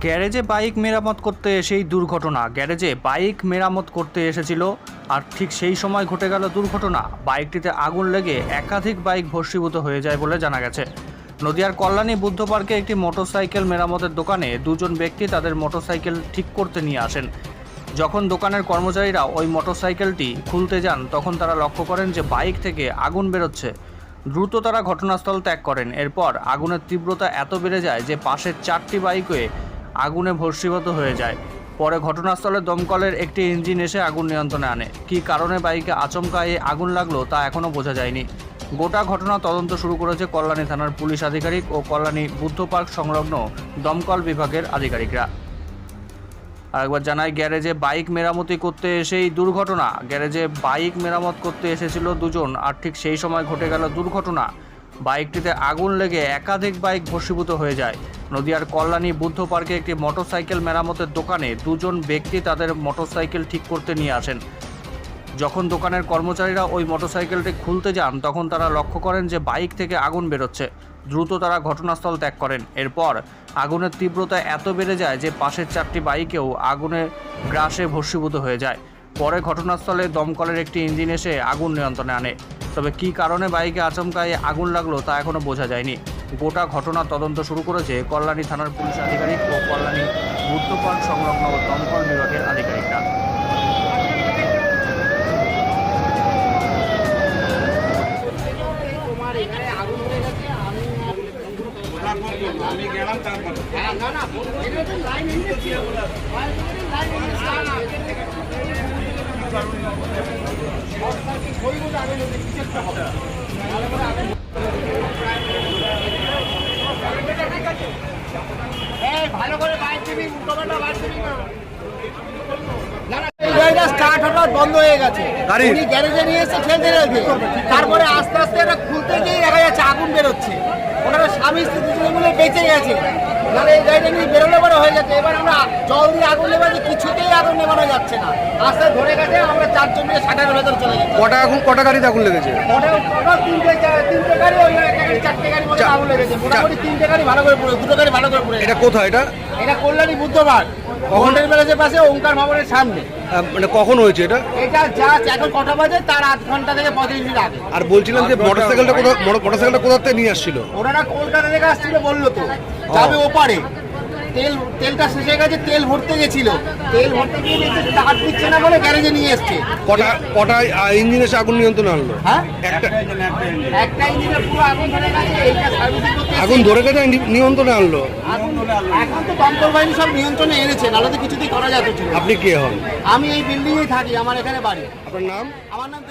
গ্যারেজে বাইক মেরামত করতে এসেই দুর্ঘটনা। গ্যারেজে বাইক মেরামত করতে এসেছিল, আর ঠিক সেই সময় ঘটে গেল দুর্ঘটনা। বাইকটিতে আগুন লেগে একাধিক বাইক ভস্মীভূত হয়ে যায় বলে জানা গেছে। নদিয়ার কল্যাণী বুদ্ধ পার্কে একটি মোটরসাইকেল মেরামতের দোকানে দুজন ব্যক্তি তাদের মোটরসাইকেল ঠিক করতে নিয়ে আসেন। যখন দোকানের কর্মচারীরা ওই মোটরসাইকেলটি খুলতে যান, তখন তারা লক্ষ্য করেন যে বাইক থেকে আগুন বেরোচ্ছে। দ্রুত তারা ঘটনাস্থল ত্যাগ করেন। এরপর আগুনের তীব্রতা এত বেড়ে যায় যে পাশের চারটি বাইকে আগুনে ভস্মীভূত হয়ে যায়। পরে ঘটনাস্থলে দমকলের একটি ইঞ্জিন এসে আগুন নিয়ন্ত্রণে আনে। কী কারণে বাইকে আচমকা এই আগুন লাগল তা এখনও বোঝা যায়নি। গোটা ঘটনা তদন্ত শুরু করেছে কল্যাণী থানার পুলিশ আধিকারিক ও কল্যাণী বুদ্ধ পার্ক সংলগ্ন দমকল বিভাগের আধিকারিকরা। আরেকবার জানায় গ্যারেজে বাইক মেরামতি করতে এসেই দুর্ঘটনা। গ্যারেজে বাইক মেরামত করতে এসেছিল দুজন, আর ঠিক সেই সময় ঘটে গেল দুর্ঘটনা। বাইকটিতে আগুন লেগে একাধিক বাইক ভস্মীভূত হয়ে যায়। নদিয়ার কল্যাণী বুদ্ধ পার্কে একটি মোটরসাইকেল মেরামতের দোকানে দুজন ব্যক্তি তাদের মোটরসাইকেল ঠিক করতে নিয়ে আসেন। যখন দোকানের কর্মচারীরা ওই মোটরসাইকেলটি খুলতে যান, তখন তারা লক্ষ্য করেন যে বাইক থেকে আগুন বেরোচ্ছে। দ্রুত তারা ঘটনাস্থল ত্যাগ করেন। এরপর আগুনের তীব্রতা এত বেড়ে যায় যে পাশের চারটি বাইকেও আগুনের গ্রাসে ভস্মীভূত হয়ে যায়। পরে ঘটনাস্থলে দমকলের একটি ইঞ্জিন এসে আগুন নিয়ন্ত্রণে আনে। তবে কী কারণে বাইকে আচমকায় আগুন লাগল তা এখনও বোঝা যায়নি। গোটা ঘটনা তদন্ত শুরু করেছে কল্যাণী থানার পুলিশ আধিকারিক ও কল্যাণী বুদ্ধ পার্ক ও দমকল বিভাগের আধিকারিকরা। আমি গেলাম তারপর। ভালো করে দিবি দিবি না গাড়িটা স্টার্ট হঠাৎ বন্ধ হয়ে গেছে? উনি গ্যারেজে নিয়ে এসে তারপরে আস্তে আস্তে এটা খুলতে গিয়ে দেখা যাচ্ছে আগুন বেরোচ্ছে। ওনারা স্বামী স্ত্রী দুজনে মিলে বেঁচে গেছে। তাহলে এই গাড়িটা নিয়ে বেরোলে পরে হয়ে যাচ্ছে এবার জল দিয়ে আগুন নেবাছি কিছুতেই আগুন নেবানো যাচ্ছে না। আস্তে ধরে গেছে আমরা চারজন মিলে শাটারের ভেতরে চলে যাচ্ছি কটা এখন কটা গাড়িতে আগুন লেগেছে? ওটা তিনটে তিনটে গাড়ি ওই একটা গাড়ি চারটে গাড়ি মতো আগুন লেগেছে। মোটামুটি তিনটে গাড়ি ভালো করে পড়ে দুটো গাড়ি ভালো করে পড়ে এটা কোথায় এটা? এটা কল্যাণী বুদ্ধবার হোটেল প্যালেসের পাশে ওঙ্কার ভবনের সামনে। মানে কখন হয়েছে এটা? এটা যা এখন কটা বাজে তার আধ ঘণ্টা থেকে পঁয়ত্রিশ মিনিট আগে। আর বলছিলাম যে মোটরসাইকেলটা কোথা মোটরসাইকেলটা কোথা থেকে নিয়ে আসছিল? ওনারা কলকাতা থেকে আসছিল বলল তো যাবে ওপারে। তেল তেলটা শেষ হয়ে গেছে তেল ভরতে গেছিল। তেল ভরতে গিয়ে দেখছে স্টার্ট দিচ্ছে না বলে গ্যারেজে নিয়ে এসছে। কটা কটা ইঞ্জিন এসে আগুন নিয়ন্ত্রণে আনলো? হ্যাঁ? একটা। একটা ইঞ্জিনে পুরো আগুন ধরে গেছে এইটা সার্ভিসিং করতে আগুন ধরে গেছে নিয়ন্ত্রণে আনলো? আগুন এখন তো দমকল বাহিনী সব নিয়ন্ত্রণে এনেছে নাহলে তো কিছুতেই করা যেত আপনি কে হন? আমি এই বিল্ডিংয়ে থাকি আমার এখানে বাড়ি। আপনার নাম? আমার নাম